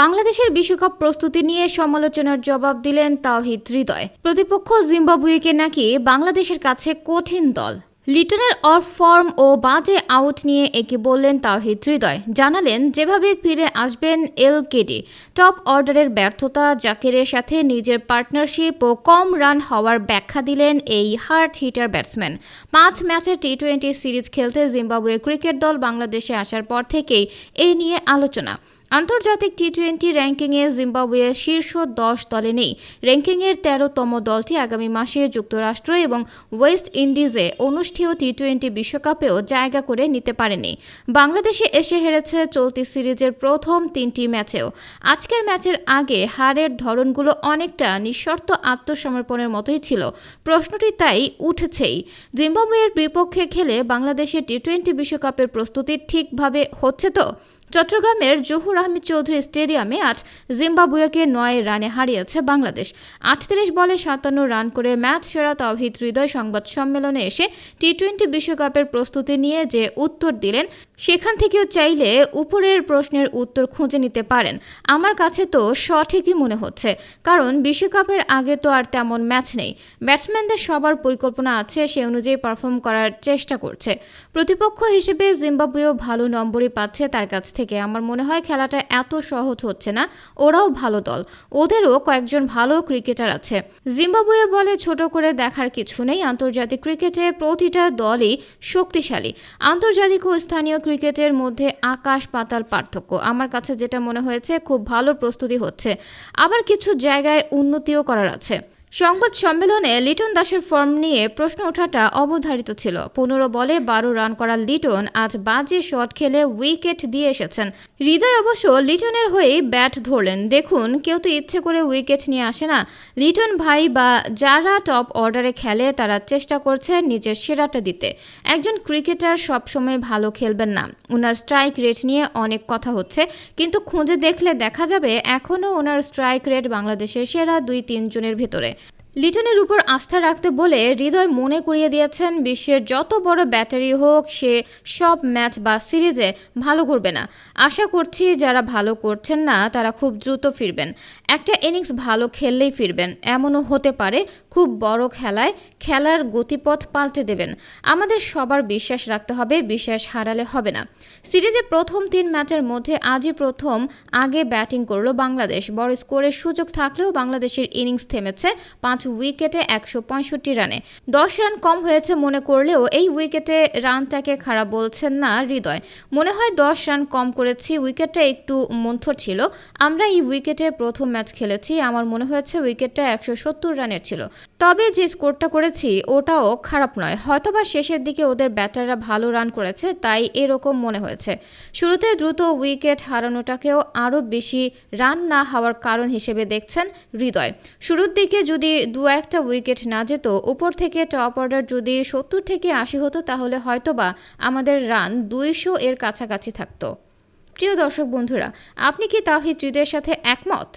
বাংলাদেশের বিশ্বকাপ প্রস্তুতি নিয়ে সমালোচনার জবাব দিলেন তাওহিদ হৃদয়। প্রতিপক্ষ জিম্বাবুয়েকে নাকি বাংলাদেশের কাছে কঠিন দল। লিটনের অফ ফর্ম ও বাজে আউট নিয়ে একে বললেন তাওহিদ হৃদয়। জানালেন, যেভাবে ফিরে আসবেন এল কেডি টপ অর্ডারের ব্যর্থতা, জাকিরের সাথে নিজের পার্টনারশিপ ও কম রান হওয়ার ব্যাখ্যা দিলেন এই হার্ট হিটার ব্যাটসম্যান। পাঁচ ম্যাচের টি টোয়েন্টি সিরিজ খেলতে জিম্বাবুয়ে ক্রিকেট দল বাংলাদেশে আসার পর থেকেই এই নিয়ে আলোচনা। আন্তর্জাতিক টি টোয়েন্টি র্যাঙ্কিংয়ে জিম্বাবুয়ে শীর্ষ দশ দলে নেই। র্যাঙ্কিংয়ের তেরোতম দলটি আগামী মাসে যুক্তরাষ্ট্র এবং ওয়েস্ট ইন্ডিজে অনুষ্ঠেয় টি টোয়েন্টি বিশ্বকাপেও জায়গা করে নিতে পারেনি। বাংলাদেশে এসে হেরেছে চলতি সিরিজের প্রথম তিনটি ম্যাচেও। আজকের ম্যাচের আগে হারের ধরনগুলো অনেকটা নিঃশর্ত আত্মসমর্পণের মতোই ছিল। প্রশ্নটি তাই উঠেছেই। জিম্বাবুয়ের বিপক্ষে খেলে বাংলাদেশের টি টোয়েন্টি বিশ্বকাপের প্রস্তুতি ঠিকভাবে হচ্ছে তো? চট্টগ্রামের জহুর আহমেদ চৌধুরী স্টেডিয়ামে আজ জিম্বাবুয়েকে নয় রানে হারিয়েছে বাংলাদেশ। আটত্রিশ বলে সাতান্ন রান করে ম্যাচ সেরা তাওহিদ হৃদয় সংবাদ সম্মেলনে এসে টি টোয়েন্টি বিশ্বকাপের প্রস্তুতি নিয়ে যে উত্তর দিলেন, সেখান থেকেও চাইলে উপরের প্রশ্নের উত্তর খুঁজে নিতে পারেন। আমার কাছে তো সঠিকই মনে হচ্ছে, কারণ বিশ্বকাপের আগে তো আর তেমন ম্যাচ নেই। ব্যাটসম্যানদের সবার পরিকল্পনা আছে, সে অনুযায়ী পারফর্ম করার চেষ্টা করছে। প্রতিপক্ষ হিসেবে জিম্বাবুয়েও ভালো নম্বরই পাচ্ছে তার কাছ থেকে আমার মনে হয় খেলাটা এত সহজ হচ্ছে না। ওরাও ভালো দল। ওদেরও কয়েকজন ভালো ক্রিকেটার আছে। জিম্বাবুয়ে বলে ছোট করে দেখার কিছু নেই। আন্তর্জাতিক ক্রিকেটে প্রতিটা দলই শক্তিশালী। আন্তর্জাতিক ও স্থানীয় ক্রিকেটের মধ্যে আকাশ পাতাল পার্থক্য। আমার কাছে যেটা মনে হয়েছে, খুব ভালো প্রস্তুতি হচ্ছে। আবার কিছু জায়গায় উন্নতিও করার আছে। সংবাদ সম্মেলনে লিটন দাসের ফর্ম নিয়ে প্রশ্ন ওঠাটা অবধারিত ছিল। পনেরো বলে বারো রান করা লিটন আজ বাজে শট খেলে উইকেট দিয়ে এসেছেন। হৃদয় অবশ্য লিটনের হয়েই ব্যাট ধরলেন। দেখুন, কেউ তো ইচ্ছে করে উইকেট নিয়ে আসে না। লিটন ভাই বা যারা টপ অর্ডারে খেলে তারা চেষ্টা করছে নিজের সেরাটা দিতে। একজন ক্রিকেটার সবসময় ভালো খেলবেন না। ওনার স্ট্রাইক রেট নিয়ে অনেক কথা হচ্ছে, কিন্তু খুঁজে দেখলে দেখা যাবে এখনও ওনার স্ট্রাইক রেট বাংলাদেশের সেরা দুই তিনজনের ভেতরে। লিটনের উপর আস্থা রাখতে বলে হৃদয় মনে করিয়ে দিয়েছেন, বিশ্বের যত বড় ব্যাটারি হোক, সে সব ম্যাচ বা সিরিজে ভালো করবে না। আশা করছি যারা ভালো করছেন না, তারা খুব দ্রুত ফিরবেন। একটা ইনিংস ভালো খেললেই ফিরবেন। এমনও হতে পারে, খুব বড় খেলায় খেলার গতিপথ পাল্টে দেবেন। আমাদের সবার বিশ্বাস রাখতে হবে, বিশ্বাস হারালে হবে না। সিরিজে প্রথম তিন ম্যাচের মধ্যে আজই প্রথম আগে ব্যাটিং করল বাংলাদেশ। বড় স্কোরের সুযোগ থাকলেও বাংলাদেশের ইনিংস থেমেছে পাঁচ উইকেটে একশো পঁয়ষট্টি রানে। দশ রান কম হয়েছে মনে করলেও এই উইকেটে রানটাকে খারাপ বলছেন না হৃদয়। মনে হয় দশ রান কম করেছি, উইকেটটা একটু মন্থর ছিল। আমরা এই উইকেটে প্রথম ম্যাচ খেলেছি, আমার মনে হয়েছে উইকেটটা একশো সত্তর রানের ছিল। তবে যে স্কোরটা করেছি, ওটাও খারাপ নয়। হয়তোবা শেষের দিকে ওদের ব্যাটাররা ভালো রান করেছে, তাই এরকম মনে হয়েছে। শুরুতে দ্রুত উইকেট হারানোটাকেও আরও বেশি রান না হওয়ার কারণ হিসেবে দেখছেন হৃদয়। শুরুর দিকে যদি দু একটা উইকেট না যেত, উপর থেকে টপ অর্ডার যদি সত্তর থেকে আশি হতো, তাহলে হয়তোবা আমাদের রান দুইশো এর কাছাকাছি থাকতো। প্রিয় দর্শক বন্ধুরা, আপনি কি তাহিদ হৃদয়ের সাথে একমত?